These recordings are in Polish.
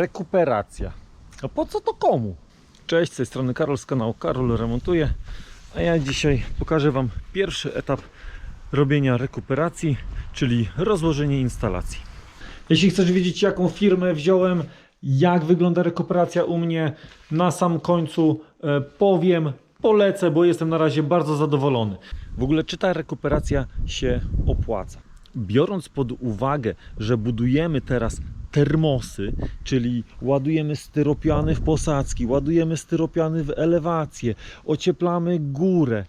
Rekuperacja. A po co to komu? Cześć, z tej strony Karol z kanału Karol Remontuje. A ja dzisiaj pokażę Wam pierwszy etap robienia rekuperacji, czyli rozłożenie instalacji. Jeśli chcesz wiedzieć, jaką firmę wziąłem, jak wygląda rekuperacja u mnie, na sam końcu e, powiem, polecę, bo jestem na razie bardzo zadowolony. W ogóle, czy ta rekuperacja się opłaca? Biorąc pod uwagę, że budujemy teraz termosy, czyli ładujemy styropiany w posadzki, ładujemy styropiany w elewację, ocieplamy górę,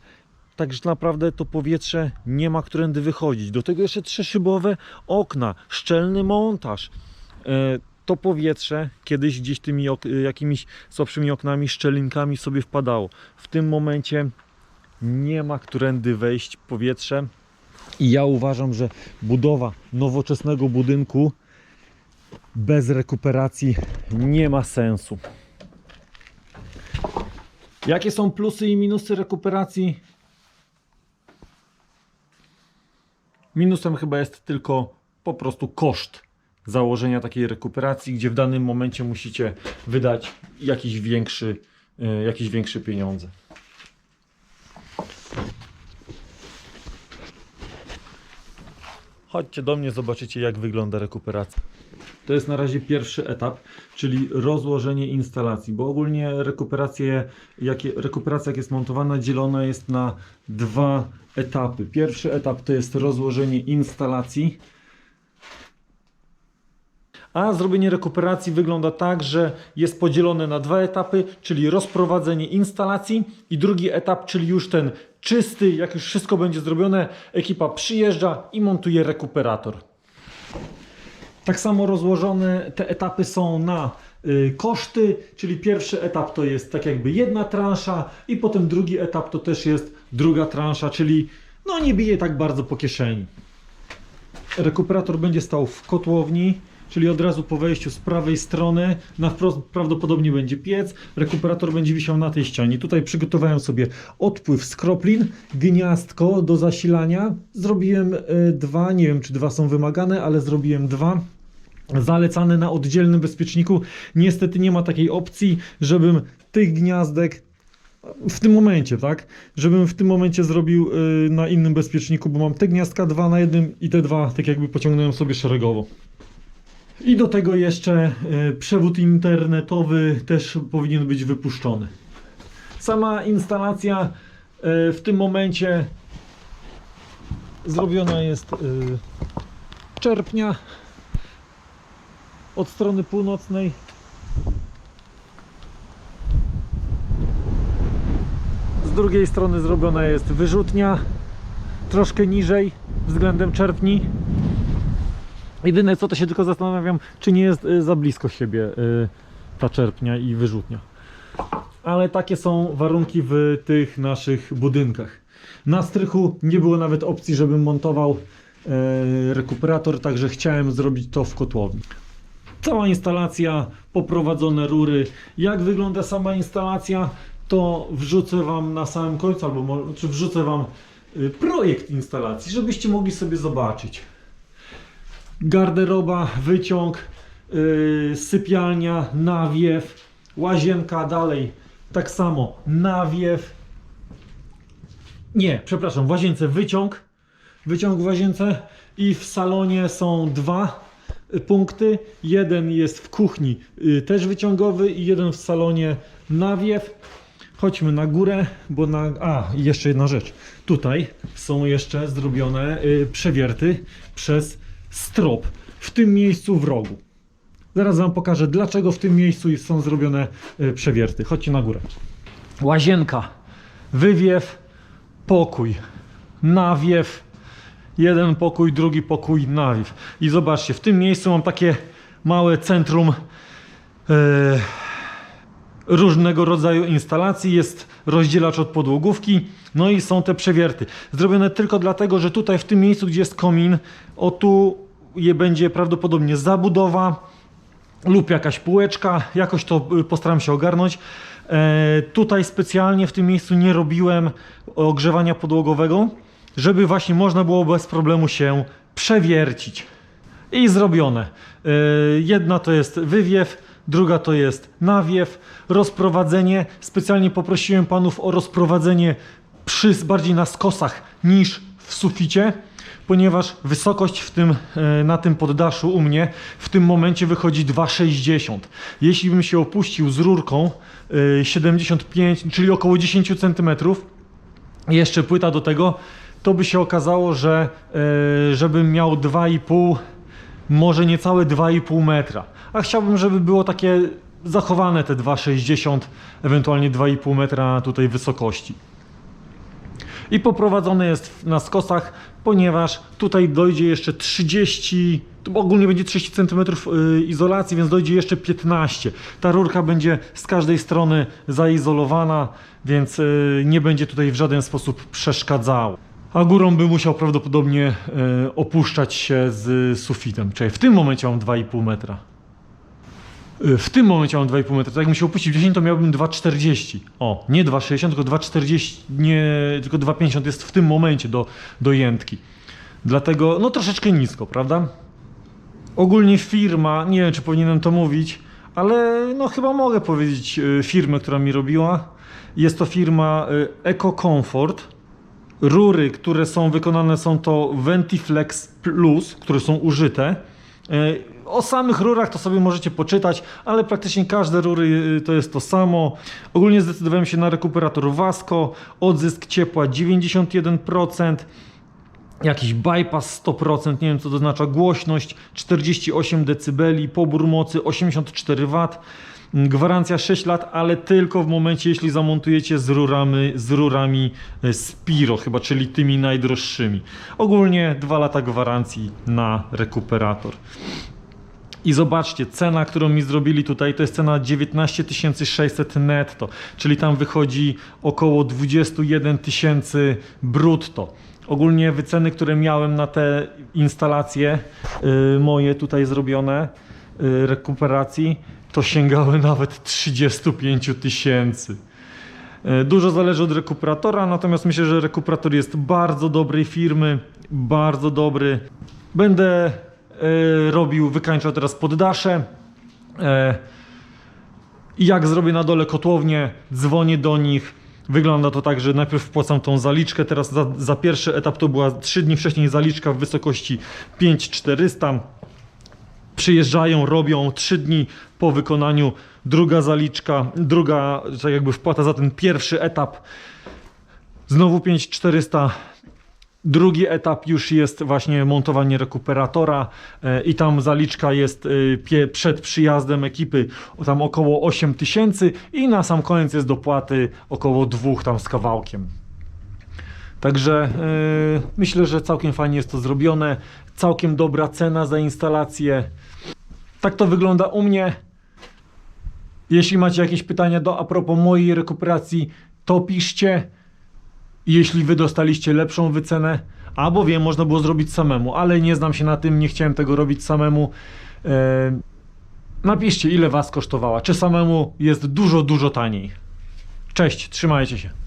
Także naprawdę to powietrze nie ma którędy wychodzić. Do tego jeszcze trzeszybowe okna, szczelny montaż. E, To powietrze kiedyś gdzieś tymi ok- jakimiś słabszymi oknami, szczelinkami sobie wpadało. W tym momencie nie ma którędy wejść powietrze. I ja uważam, że budowa nowoczesnego budynku bez rekuperacji nie ma sensu. Jakie są plusy i minusy rekuperacji? Minusem chyba jest tylko po prostu koszt założenia takiej rekuperacji, gdzie w danym momencie musicie wydać jakiś większy, e, jakieś większe pieniądze. Chodźcie do mnie, zobaczycie jak wygląda rekuperacja. To jest na razie pierwszy etap, czyli rozłożenie instalacji, bo ogólnie rekuperacja jak jest montowana dzielona jest na dwa etapy. Pierwszy etap to jest rozłożenie instalacji, a zrobienie rekuperacji wygląda tak, że jest podzielone na dwa etapy, czyli rozprowadzenie instalacji i drugi etap, czyli już ten czysty, jak już wszystko będzie zrobione, ekipa przyjeżdża i montuje rekuperator. Tak samo rozłożone te etapy są na y, koszty, czyli pierwszy etap to jest tak jakby jedna transza i potem drugi etap to też jest druga transza, czyli no nie bije tak bardzo po kieszeni. Rekuperator będzie stał w kotłowni, czyli od razu po wejściu z prawej strony na wprost prawdopodobnie będzie piec. Rekuperator będzie wisiał na tej ścianie. Tutaj przygotowałem sobie odpływ z kroplin, gniazdko do zasilania. Zrobiłem y, dwa, nie wiem czy dwa są wymagane, ale zrobiłem dwa. Zalecane na oddzielnym bezpieczniku. Niestety nie ma takiej opcji, żebym tych gniazdek w tym momencie, tak? Żebym w tym momencie zrobił y, na innym bezpieczniku, bo mam te gniazdka dwa na jednym i te dwa tak jakby pociągnąłem sobie szeregowo. I do tego jeszcze y, przewód internetowy też powinien być wypuszczony. Sama instalacja y, w tym momencie zrobiona jest y, czerpnia od strony północnej Z drugiej strony zrobiona jest wyrzutnia troszkę niżej względem czerpni. Jedyne co to się tylko zastanawiam, czy nie jest y, za blisko siebie y, ta czerpnia i wyrzutnia. Ale takie są warunki w tych naszych budynkach. Na strychu nie było nawet opcji, żebym montował e, rekuperator, także chciałem zrobić to w kotłowni. Cała instalacja, poprowadzone rury. Jak wygląda sama instalacja, to wrzucę Wam na samym końcu, albo czy wrzucę Wam y, projekt instalacji, żebyście mogli sobie zobaczyć. Garderoba, wyciąg, yy, sypialnia, nawiew, łazienka dalej, tak samo, nawiew. Nie, przepraszam, w łazience wyciąg, wyciąg w łazience i w salonie są dwa y, punkty. Jeden jest w kuchni, y, też wyciągowy i jeden w salonie nawiew. Chodźmy na górę, bo na. A, jeszcze jedna rzecz. Tutaj są jeszcze zrobione y, przewierty przez strop w tym miejscu w rogu. Zaraz Wam pokażę, dlaczego w tym miejscu są zrobione y, przewierty. Chodźcie na górę. Łazienka, wywiew, pokój, nawiew, jeden pokój, drugi pokój, nawiew. I zobaczcie, w tym miejscu mam takie małe centrum. y, różnego rodzaju instalacji, jest rozdzielacz od podłogówki, no i są te przewierty. Zrobione tylko dlatego, że tutaj w tym miejscu, gdzie jest komin, o tu je będzie prawdopodobnie zabudowa lub jakaś półeczka, jakoś to y, postaram się ogarnąć. E, tutaj specjalnie w tym miejscu nie robiłem ogrzewania podłogowego, żeby właśnie można było bez problemu się przewiercić. I zrobione. E, Jedna to jest wywiew, druga to jest nawiew, rozprowadzenie. Specjalnie poprosiłem panów o rozprowadzenie przy, bardziej na skosach niż w suficie, ponieważ wysokość w tym, e, na tym poddaszu u mnie w tym momencie wychodzi 2,60. Jeśli bym się opuścił z rurką e, 75, czyli około 10 cm, jeszcze płyta do tego, to by się okazało, że e, żebym miał 2,5, może niecałe 2,5 metra. A chciałbym, żeby było takie zachowane te 2,60, ewentualnie 2,5 metra tutaj wysokości. I poprowadzone jest na skosach, ponieważ tutaj dojdzie jeszcze 30, tu ogólnie będzie 30 cm izolacji, więc dojdzie jeszcze 15. Ta rurka będzie z każdej strony zaizolowana, więc y, nie będzie tutaj w żaden sposób przeszkadzała. A górą by musiał prawdopodobnie y, opuszczać się z sufitem. Czyli w tym momencie mam 2,5 metra. Y, W tym momencie mam 2,5 metra. To jak mi się opuścił 10, to miałbym 2,40. O, nie 2,60, tylko 2,40, nie, tylko 2,50 jest w tym momencie do, do jętki. Dlatego, no troszeczkę nisko, prawda? Ogólnie firma, nie wiem czy powinienem to mówić, ale no chyba mogę powiedzieć y, firmę, która mi robiła. Jest to firma y, Eco Comfort. Rury, które są wykonane są to Ventiflex Plus, które są użyte. Y, O samych rurach to sobie możecie poczytać, ale praktycznie każde rury y, to jest to samo. Ogólnie zdecydowałem się na rekuperator Vasco, odzysk ciepła 91%, jakiś bypass 100%, nie wiem co to oznacza, głośność 48 dB, pobór mocy 84 W, gwarancja 6 lat, ale tylko w momencie jeśli zamontujecie z rurami, z rurami e, Spiro chyba, czyli tymi najdroższymi. Ogólnie 2 lata gwarancji na rekuperator. I zobaczcie, cena, którą mi zrobili tutaj, to jest cena 19 600 netto, czyli tam wychodzi około 21 tysięcy brutto. Ogólnie wyceny, które miałem na te instalacje y, moje tutaj zrobione, y, rekuperacji, to sięgały nawet 35 tysięcy. E, Dużo zależy od rekuperatora, natomiast myślę, że rekuperator jest bardzo dobrej firmy, bardzo dobry. Będę robił, wykańczał teraz poddasze. E, I jak zrobię na dole kotłownię, dzwonię do nich. Wygląda to tak, że najpierw wpłacam tą zaliczkę. Teraz za, za pierwszy etap to była 3 dni wcześniej zaliczka w wysokości 5400 przyjeżdżają, robią 3 dni po wykonaniu druga zaliczka, druga tak jakby wpłata za ten pierwszy etap. Znowu 5400. Drugi etap już jest właśnie montowanie rekuperatora e, i tam zaliczka jest e, przed przyjazdem ekipy tam około 8000 i na sam koniec jest dopłaty około dwóch tam z kawałkiem. Także yy, myślę, że całkiem fajnie jest to zrobione. Całkiem dobra cena za instalację. Tak to wygląda u mnie. Jeśli macie jakieś pytania do a propos mojej rekuperacji, to piszcie. Jeśli wy dostaliście lepszą wycenę, albo wiem, można było zrobić samemu, ale nie znam się na tym, nie chciałem tego robić samemu. Yy, napiszcie, ile was kosztowała. Czy samemu jest dużo, dużo taniej. Cześć, trzymajcie się.